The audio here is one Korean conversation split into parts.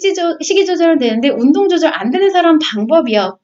식이, 조, 식이 조절은 되는데 운동 조절 안 되는 사람 방법이요.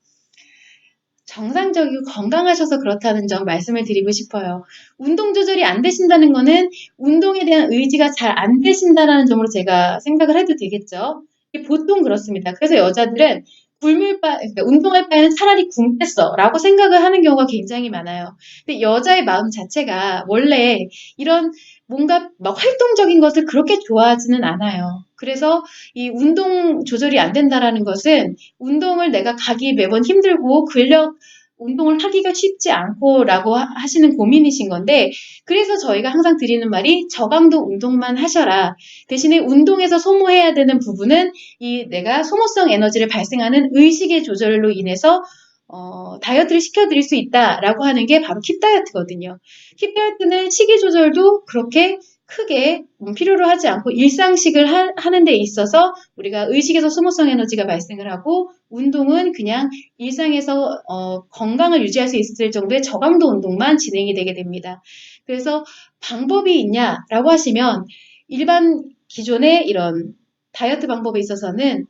정상적이고 건강하셔서 그렇다는 점 말씀을 드리고 싶어요. 운동 조절이 안 되신다는 거는 운동에 대한 의지가 잘 안 되신다는 점으로 제가 생각을 해도 되겠죠. 보통 그렇습니다. 그래서 여자들은 굶을 바, 그러니까 운동할 바에는 차라리 굶겠어 라고 생각을 하는 경우가 굉장히 많아요. 근데 여자의 마음 자체가 원래 이런 뭔가 막 활동적인 것을 그렇게 좋아하지는 않아요. 그래서 이 운동 조절이 안 된다라는 것은 운동을 내가 가기 매번 힘들고 근력 운동을 하기가 쉽지 않고라고 하시는 고민이신 건데 그래서 저희가 항상 드리는 말이 저강도 운동만 하셔라. 대신에 운동에서 소모해야 되는 부분은 이 내가 소모성 에너지를 발생하는 의식의 조절로 인해서 어, 다이어트를 시켜드릴 수 있다라고 하는 게 바로 킵 다이어트거든요. 킵 다이어트는 식이 조절도 그렇게 크게 필요로 하지 않고 일상식을 하, 하는 데 있어서 우리가 의식에서 소모성 에너지가 발생을 하고 운동은 그냥 일상에서 어, 건강을 유지할 수 있을 정도의 저강도 운동만 진행이 되게 됩니다. 그래서 방법이 있냐라고 하시면 일반 기존의 이런 다이어트 방법에 있어서는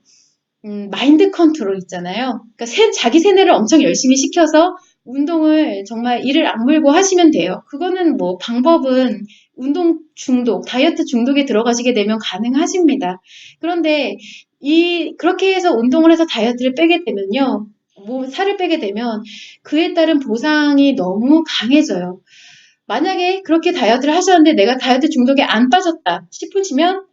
음, 마인드 컨트롤 있잖아요. 그러니까 세, 자기 세뇌를 엄청 열심히 시켜서 운동을 정말 이를 악물고 하시면 돼요. 그거는 뭐 방법은 운동 중독, 다이어트 중독에 들어가시게 되면 가능하십니다. 그런데 이 그렇게 해서 운동을 해서 다이어트를 빼게 되면요. 뭐 살을 빼게 되면 그에 따른 보상이 너무 강해져요. 만약에 그렇게 다이어트를 하셨는데 내가 다이어트 중독에 안 빠졌다 싶으시면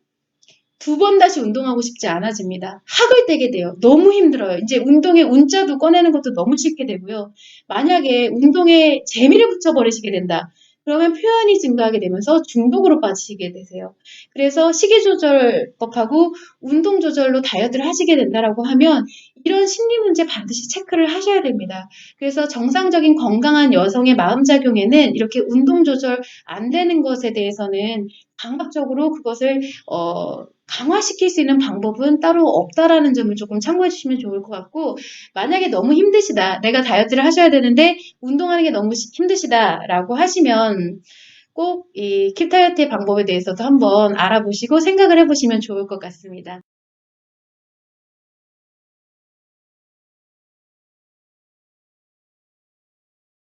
두 번 다시 운동하고 싶지 않아집니다. 학을 떼게 돼요. 너무 힘들어요. 이제 운동에 운자도 꺼내는 것도 너무 쉽게 되고요. 만약에 운동에 재미를 붙여버리시게 된다. 그러면 표현이 증가하게 되면서 중독으로 빠지시게 되세요. 그래서 식이조절법하고 운동조절로 다이어트를 하시게 된다라고 하면 이런 심리 문제 반드시 체크를 하셔야 됩니다. 그래서 정상적인 건강한 여성의 마음작용에는 이렇게 운동조절 안 되는 것에 대해서는 강박적으로 그것을 어, 강화시킬 수 있는 방법은 따로 없다라는 점을 조금 참고해 주시면 좋을 것 같고 만약에 너무 힘드시다 내가 다이어트를 하셔야 되는데 운동하는 게 너무 힘드시다라고 하시면 꼭 이 킵 다이어트의 방법에 대해서도 한번 알아보시고 생각을 해보시면 좋을 것 같습니다.